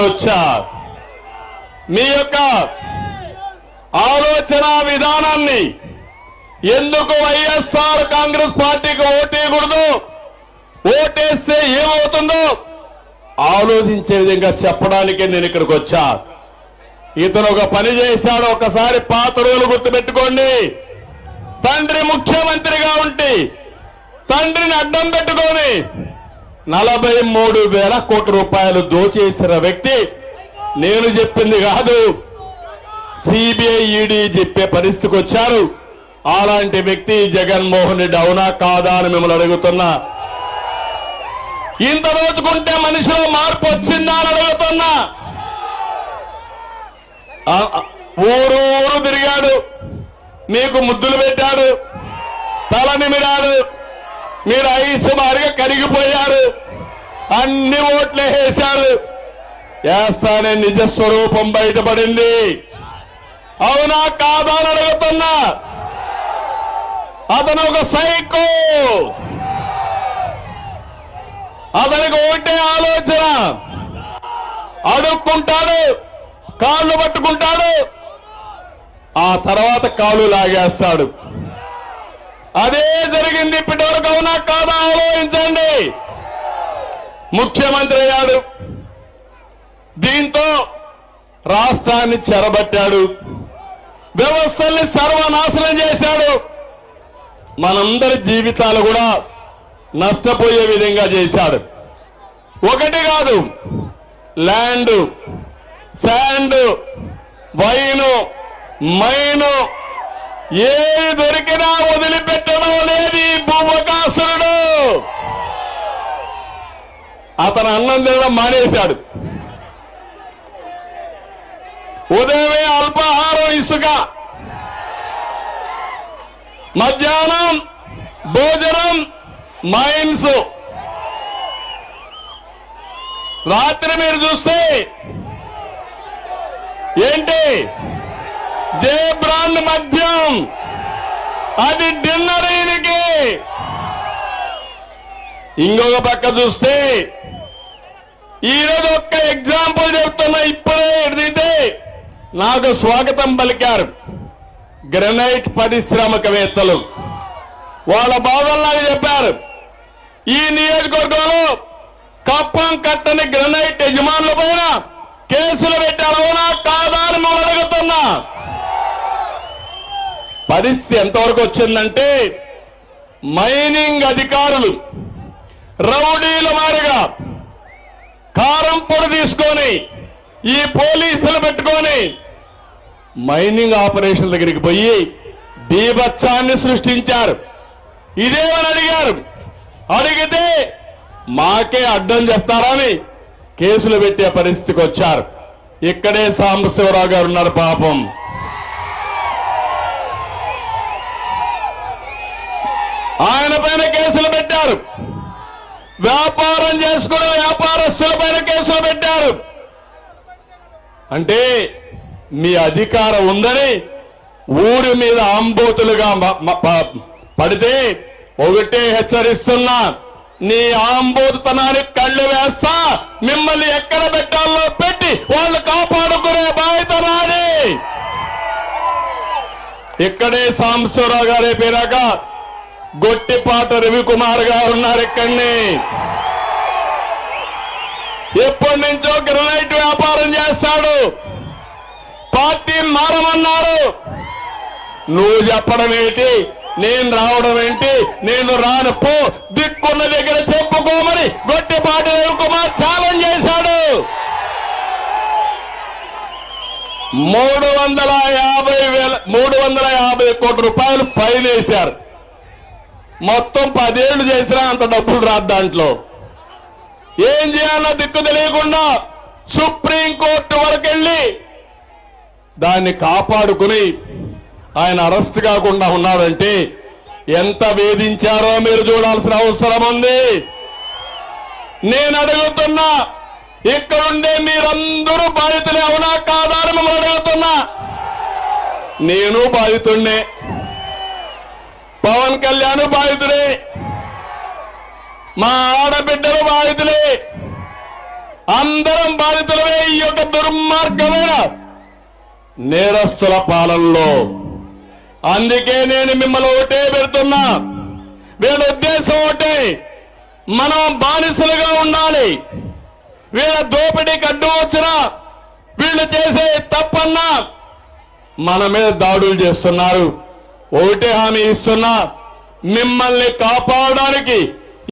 వచ్చా? మీ యొక్క ఆలోచన విధానాన్ని ఎందుకు వైఎస్ఆర్ కాంగ్రెస్ పార్టీకి ఓటేయకూడదు ఓటేస్తే ఏమవుతుందో ఆలోచించే విధంగా చెప్పడానికే నేను ఇక్కడికి వచ్చా. ఇతను ఒక పని చేశాడు ఒకసారి పాత రోజులు గుర్తుపెట్టుకోండి. తండ్రి ముఖ్యమంత్రిగా ఉంటే తండ్రిని అడ్డం పెట్టుకొని నలభై మూడు వేల కోట్ల రూపాయలు దోచేసిన వ్యక్తి నేను చెప్పింది కాదు. సిబిఐ ఈడీ చెప్పే పరిస్థితికి వచ్చారు. అలాంటి వ్యక్తి జగన్మోహన్ రెడ్డి అవునా కాదా అని మిమ్మల్ని అడుగుతున్నా. ఇంత రోజుకుంటే మనిషిలో మార్పు వచ్చిందా అని అడుగుతున్నా. ఊరు ఊరు తిరిగాడు. మీకు ముద్దులు పెట్టాడు. తల నిమిరాడు. మీరు ఐసు మారిగా కరిగిపోయారు. అన్ని ఓట్లు వేశారు. వేస్తానే నిజ స్వరూపం బయటపడింది. అవునా కాదా అని అడుగుతున్నా. అతను ఒక సైకో. అతనికి ఒకటే ఆలోచన. అడుక్కుంటాడు కాళ్ళు పట్టుకుంటాడు. ఆ తర్వాత కాళ్ళు లాగేస్తాడు. అదే జరిగింది ఇప్పటివరకు అవునా కాదా ఆలోచించండి. ముఖ్యమంత్రి అయ్యాడు. దీంతో రాష్ట్రాన్ని చెరబట్టాడు. వ్యవస్థల్ని సర్వనాశనం చేశాడు. మనందరి జీవితాలు కూడా నష్టపోయే విధంగా చేశాడు. ఒకటి కాదు ల్యాండ్ శాండ్ వైను మైను ఏది దొరికినా అతను అన్నం తినడం మానేశాడు. ఉదయమే అల్పాహారం ఇసుక. మధ్యాహ్నం భోజనం మైన్స్. రాత్రి మీరు చూస్తే ఏంటి? జే బ్రాండ్ మద్యం. అది డిన్నర్ ఈయనకి ఇంకొక పక్క చూస్తే ఈరోజు ఒక్క ఎగ్జాంపుల్ చెప్తున్నా ఇప్పుడే ఎడితే నాకు స్వాగతం పలికారు గ్రనైట్ పరిశ్రామికవేత్తలు. వాళ్ళ బాధలు నాకు చెప్పారు. ఈ నియోజకవర్గంలో కప్పం కట్టని గ్రనైట్ యజమానుల పైన కేసులు పెట్టాలవునా కాదా అని మిమ్మల్ని అడుగుతున్నా. పరిస్థితి ఎంతవరకు వచ్చిందంటే మైనింగ్ అధికారులు రౌడీల మారిగా కారం పొడి తీసుకొని ఈ పోలీసులు పెట్టుకొని మైనింగ్ ఆపరేషన్ దగ్గరికి పోయి బీభత్సాన్ని సృష్టించారు. ఇదేమని అడిగారు? అడిగితే మాకే అడ్డం చెప్తారని కేసులు పెట్టే పరిస్థితికి వచ్చారు. ఇక్కడే సాంబశివరావు గారు ఉన్నారు పాపం. ఆయన పైన కేసులు పెట్టారు. వ్యాపారం చేసుకున్న వ్యాపారస్తుల పైన కేసులు పెట్టారు. అంటే మీ అధికారం ఉందని ఊరి మీద ఆంబోతులుగా పడితే ఒకటే హెచ్చరిస్తున్నా నీ ఆంబోతుతనానికి కళ్ళు వేస్తా మిమ్మల్ని ఎక్కడ పెట్టాలో పెట్టి వాళ్ళు కాపాడుకునే బాధ్యత నాది. ఇక్కడే సాంబశివరావు గారే పేరాక గొట్టిపాట రవికుమార్ గారు ఉన్నారు ఇక్కడిని. ఎప్పటి నుంచో గ్రనైట్ వ్యాపారం చేస్తాడు. పార్టీ మారమన్నారు. నువ్వు చెప్పడం ఏంటి? నేను రావడం ఏంటి? నేను రాను పో. దిక్కున్న దగ్గర చెప్పుకోమని గొట్టిపాటి రవికుమార్ ఛాలెంజ్ చేశాడు. మూడు వందల యాభై వేల మూడు వందల యాభై కోట్ల రూపాయలు ఫైన్ వేశారు. మొత్తం పదేళ్ళు చేసినా అంత డబ్బులు రాదు దాంట్లో. ఏం చేయాలో దిక్కు తెలియకుండా సుప్రీంకోర్టు వరకు వెళ్ళి దాన్ని కాపాడుకుని ఆయన అరెస్ట్ కాకుండా ఉన్నాడంటే ఎంత వేధించారో మీరు చూడాల్సిన అవసరం ఉంది. నేను అడుగుతున్నా ఇక్కడుండే మీరందరూ బాధితులే అవునా కాదా అని మిమ్మల్ని అడుగుతున్నా. నేను బాధితుడినే పవన్ కళ్యాణ్ బాధితులే మా ఆడబిడ్డలు బాధితులే. అందరం బాధితులమే ఈ యొక్క దుర్మార్గమైన నేరస్తుల పాలనలో. అందుకే నేను మిమ్మల్ని ఒకటే పెడుతున్నా. వీళ్ళ ఉద్దేశం ఒకటే. మనం బానిసలుగా ఉండాలి. వీళ్ళ దోపిడీకి అడ్డు వచ్చినా వీళ్ళు చేసే తప్పన్నా మన మీద దాడులు చేస్తున్నారు. ఒకటే హామీ ఇస్తున్నా. మిమ్మల్ని కాపాడడానికి